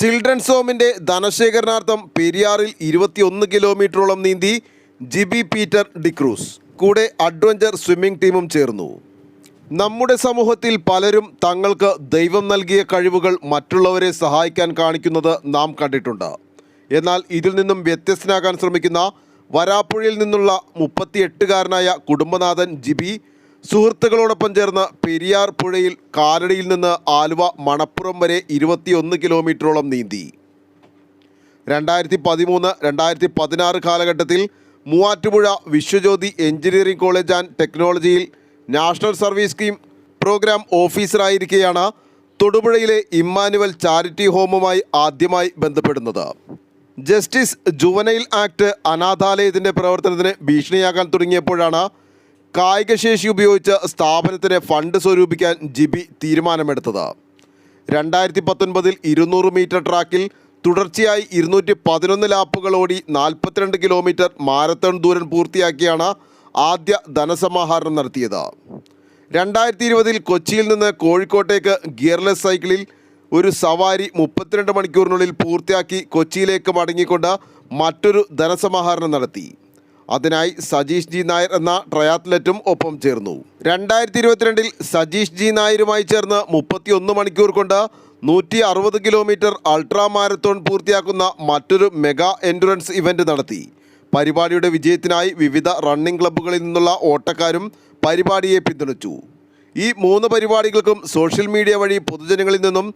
Children's ഹോമിന്റെ ധനശേഖരണാർത്ഥം പെരിയാറിൽ ഇരുപത്തിയൊന്ന് കിലോമീറ്ററോളം നീന്തി ജിബി പീറ്റർ ഡിക്രൂസ് കൂടെ അഡ്വഞ്ചർ സ്വിമ്മിംഗ് ടീമും ചേർന്നു. നമ്മുടെ സമൂഹത്തിൽ പലരും തങ്ങൾക്ക് ദൈവം നൽകിയ കഴിവുകൾ മറ്റുള്ളവരെ സഹായിക്കാൻ കാണിക്കുന്നത് നാം കണ്ടിട്ടുണ്ട്. എന്നാൽ ഇതിൽ നിന്നും വ്യത്യസ്തനാകാൻ ശ്രമിക്കുന്ന വരാപ്പുഴയിൽ നിന്നുള്ള മുപ്പത്തിയെട്ടുകാരനായ കുടുംബനാഥൻ ജിബി സുഹൃത്തുക്കളോടൊപ്പം ചേർന്ന് പെരിയാർ പുഴയിൽ കാലടിയിൽ നിന്ന് ആലുവ മണപ്പുറം വരെ ഇരുപത്തിയൊന്ന് കിലോമീറ്ററോളം നീന്തി. രണ്ടായിരത്തി പതിമൂന്ന് രണ്ടായിരത്തി പതിനാറ് കാലഘട്ടത്തിൽ Muvattupuzha Viswajyothi engineering college and ടെക്നോളജിയിൽ നാഷണൽ സർവീസ് സ്കീം പ്രോഗ്രാം ഓഫീസറായിരിക്കെയാണ് തൊടുപുഴയിലെ ഇമ്മാനുവൽ ചാരിറ്റി ഹോമുമായി ആദ്യമായി ബന്ധപ്പെടുന്നത്. ജസ്റ്റിസ് ജുവനൈൽ ആക്ട് അനാഥാലയത്തിന്റെ പ്രവർത്തനത്തിന് ഭീഷണിയാകാൻ തുടങ്ങിയപ്പോഴാണ് കായികശേഷി ഉപയോഗിച്ച് സ്ഥാപനത്തിന് ഫണ്ട് സ്വരൂപിക്കാൻ ജിബി തീരുമാനമെടുത്തത്. രണ്ടായിരത്തി പത്തൊൻപതിൽ ഇരുന്നൂറ് മീറ്റർ ട്രാക്കിൽ തുടർച്ചയായി ഇരുന്നൂറ്റി പതിനൊന്ന് ലാപ്പുകൾ ഓടി നാൽപ്പത്തിരണ്ട് കിലോമീറ്റർ മാരത്തൺ ദൂരം പൂർത്തിയാക്കിയാണ് ആദ്യ ധനസമാഹരണം നടത്തിയത്. രണ്ടായിരത്തി ഇരുപതിൽ കൊച്ചിയിൽ നിന്ന് കോഴിക്കോട്ടേക്ക് ഗിയർലെസ് സൈക്കിളിൽ ഒരു സവാരി മുപ്പത്തിരണ്ട് മണിക്കൂറിനുള്ളിൽ പൂർത്തിയാക്കി കൊച്ചിയിലേക്ക് മടങ്ങിക്കൊണ്ട് മറ്റൊരു ധനസമാഹരണം നടത്തി. അതിനായി സജീഷ് ജി നായർ എന്ന ട്രയാത്ലറ്റും ഒപ്പം ചേർന്നു. രണ്ടായിരത്തി ഇരുപത്തിരണ്ടിൽ സജീഷ് ജി നായരുമായി ചേർന്ന് മുപ്പത്തിയൊന്ന് മണിക്കൂർ കൊണ്ട് നൂറ്റി അറുപത് കിലോമീറ്റർ അൾട്രാ മാരത്തോൺ പൂർത്തിയാക്കുന്ന മറ്റൊരു മെഗാ എൻഡുറൻസ് ഇവന്റ് നടത്തി. പരിപാടിയുടെ വിജയത്തിനായി വിവിധ റണ്ണിംഗ് ക്ലബ്ബുകളിൽ നിന്നുള്ള ഓട്ടക്കാരും പരിപാടിയെ പിന്തുണച്ചു. ഈ മൂന്ന് പരിപാടികൾക്കും സോഷ്യൽ മീഡിയ വഴി പൊതുജനങ്ങളിൽ നിന്നും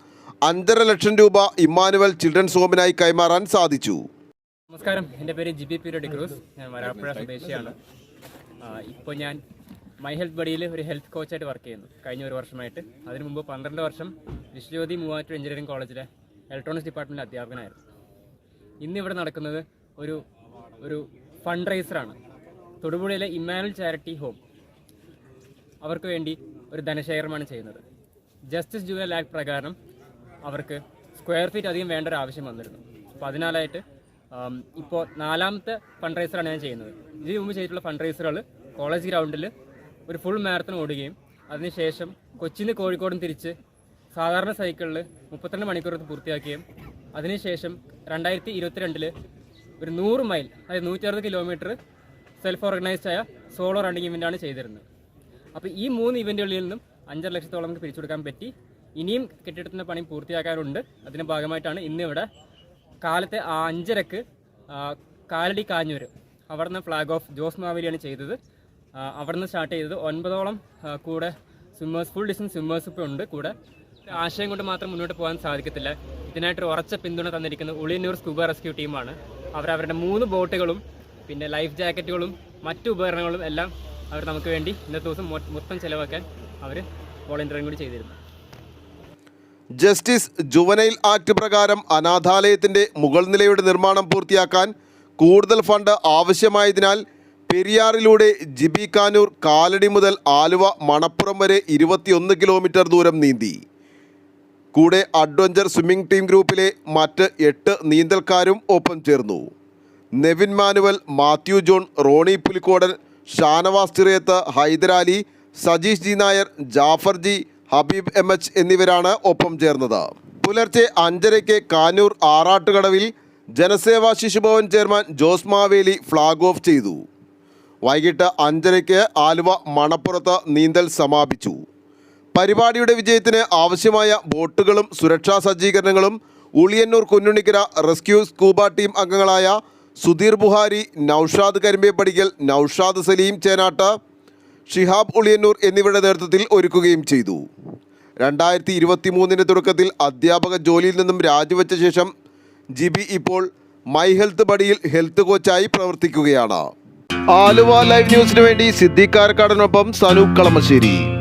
അഞ്ചര ലക്ഷം രൂപ ഇമ്മാനുവൽ ചിൽഡ്രൻസ് ഹോമിനായി കൈമാറാൻ സാധിച്ചു. നമസ്കാരം. എന്റെ പേര് ജിബി പീരിയഡ് ക്രൂസ്. ഞാൻ വരാപ്പുഴ സ്വദേശിയാണ്. ഇപ്പോൾ ഞാൻ മൈ ഹെൽത്ത് ബഡിയിൽ ഒരു ഹെൽത്ത് കോച്ചായിട്ട് വർക്ക് ചെയ്യുന്നു. കഴിഞ്ഞ ഒരു വർഷമായിട്ട്. അതിനു മുമ്പ് പന്ത്രണ്ട് വർഷം വിശ്വജ്യോതി മൂവാറ്റൂർ എഞ്ചിനീയറിംഗ് കോളേജിലെ ഇലക്ട്രോണിക്സ് ഡിപ്പാർട്ട്മെന്റിലെ അധ്യാപകനായിരുന്നു. ഇന്നിവിടെ നടക്കുന്നത് ഒരു ഒരു ഫണ്ട് റൈസറാണ് തൊടുപുഴയിലെ ഇമ്മാനുവൽ ചാരിറ്റി ഹോം. അവർക്ക് വേണ്ടി ഒരു ധനശേഖരമാണ് ചെയ്യുന്നത്. ജസ്റ്റിസ് ജൂനിയർ ആക്ട് പ്രകാരം അവർക്ക് സ്ക്വയർ ഫീറ്റ് അധികം വേണ്ട ഒരു ആവശ്യം വന്നിരുന്നു. അപ്പോൾ അതിനാലായിട്ട് ഇപ്പോൾ നാലാമത്തെ ഫണ്ട് റൈസറാണ് ഞാൻ ചെയ്യുന്നത്. ഇതിനു മുമ്പ് ചെയ്തിട്ടുള്ള ഫണ്ട് റൈസറുകൾ കോളേജ് ഗ്രൗണ്ടിൽ ഒരു ഫുൾ മാരത്തൺ ഓടുകയും അതിനുശേഷം കൊച്ചിയിൽ കോഴിക്കോടും തിരിച്ച് സാധാരണ സൈക്കിളിൽ മുപ്പത്തിരണ്ട് മണിക്കൂർ പൂർത്തിയാക്കുകയും അതിനുശേഷം രണ്ടായിരത്തി ഇരുപത്തിരണ്ടിൽ ഒരു നൂറ് മൈൽ അതായത് നൂറ്റി അറുപത് കിലോമീറ്റർ സെൽഫ് ഓർഗനൈസ്ഡ് ആയ സോളോ റണ്ണിങ് ഇവന്റാണ് ചെയ്തിരുന്നത്. അപ്പോൾ ഈ മൂന്ന് ഇവന്റുകളിൽ നിന്നും അഞ്ചര ലക്ഷത്തോളം നമുക്ക് പിരിച്ചു കൊടുക്കാൻ പറ്റി. ഇനിയും കെട്ടിടത്തിന്റെ പണി പൂർത്തിയാക്കാറുണ്ട്. അതിന്റെ ഭാഗമായിട്ടാണ് ഇന്നിവിടെ കാലത്തെ അഞ്ചരക്ക് കാലടി കാഞ്ഞൂർ അവിടുന്ന് ഫ്ലാഗ് ഓഫ് ജോസ് മാവേലിയാണ് ചെയ്തത്. അവിടുന്ന് സ്റ്റാർട്ട് ചെയ്തത് ഒൻപതോളം കൂടെ സ്വിമ്മേഴ്സ് ഫുൾ ഡിസ്റ്റൻസ് സ്വിമ്മേഴ്സ് ഇപ്പോൾ ഉണ്ട് കൂടെ. ആശയം കൊണ്ട് മാത്രം മുന്നോട്ട് പോകാൻ സാധിക്കത്തില്ല. ഇതിനായിട്ട് ഉറച്ച പിന്തുണ തന്നിരിക്കുന്ന ഉളിയന്നൂർ സ്കൂബ റെസ്ക്യൂ ടീമാണ് അവരവരുടെ മൂന്ന് ബോട്ടുകളും പിന്നെ ലൈഫ് ജാക്കറ്റുകളും മറ്റു ഉപകരണങ്ങളും എല്ലാം അവർ നമുക്ക് വേണ്ടി ഇന്നത്തെ ദിവസം മൊത്തം ചിലവാക്കാൻ അവർ വോളണ്ടിയറിംഗ് കൂടി ചെയ്തിരുന്നു. ജസ്റ്റിസ് ജുവനൈൽ ആക്ട് പ്രകാരം അനാഥാലയത്തിന്റെ മുകൾ നിലയുടെ നിർമ്മാണം പൂർത്തിയാക്കാൻ കൂടുതൽ ഫണ്ട് ആവശ്യമായതിനാൽ പെരിയാറിലൂടെ ജിബി കാനൂർ കാലടി മുതൽ ആലുവ മണപ്പുറം വരെ ഇരുപത്തിയൊന്ന് കിലോമീറ്റർ ദൂരം നീന്തി. കൂടെ അഡ്വഞ്ചർ സ്വിമ്മിംഗ് ടീം ഗ്രൂപ്പിലെ മറ്റ് എട്ട് നീന്തൽക്കാരും ഒപ്പം ചേർന്നു. Nevin Manuel Mathew John Roni Pulikkodan Shanavas Chirayath Hyderali Sajeesh G Nair Jafar G Habeeb M H എന്നിവരാണ് ഒപ്പം ചേർന്നത്. പുലർച്ചെ അഞ്ചരയ്ക്ക് Kanoor ആറാട്ടുകടവിൽ Janaseva Shishubhavan chairman Jose Maveli flag off ചെയ്തു. വൈകിട്ട് അഞ്ചരയ്ക്ക് ആലുവ മണപ്പുറത്ത് നീന്തൽ സമാപിച്ചു. പരിപാടിയുടെ വിജയത്തിന് ആവശ്യമായ ബോട്ടുകളും സുരക്ഷാ സജ്ജീകരണങ്ങളും Uliyannoor Kunnunikkara rescue scuba team അംഗങ്ങളായ സുധീർ ബുഹാരി നൌഷാദ് കരിമ്പേപ്പടിക്കൽ നൌഷാദ് സലീം ചേനാട്ട് ഷിഹാബ് ഉളിയന്നൂർ എന്നിവരുടെ നേതൃത്വത്തിൽ ഒരുക്കുകയും ചെയ്തു. രണ്ടായിരത്തി ഇരുപത്തി മൂന്നിന്റെ തുടക്കത്തിൽ അധ്യാപക ജോലിയിൽ നിന്നും രാജിവെച്ച ശേഷം ജിബി ഇപ്പോൾ മൈ ഹെൽത്ത് ബഡിയിൽ ഹെൽത്ത് കോച്ചായി പ്രവർത്തിക്കുകയാണ്. ആലുവ ലൈവ് ന്യൂസിന് വേണ്ടി സിദ്ദിഖ് കാരക്കാടനൊപ്പം സനൂപ് കളമശ്ശേരി.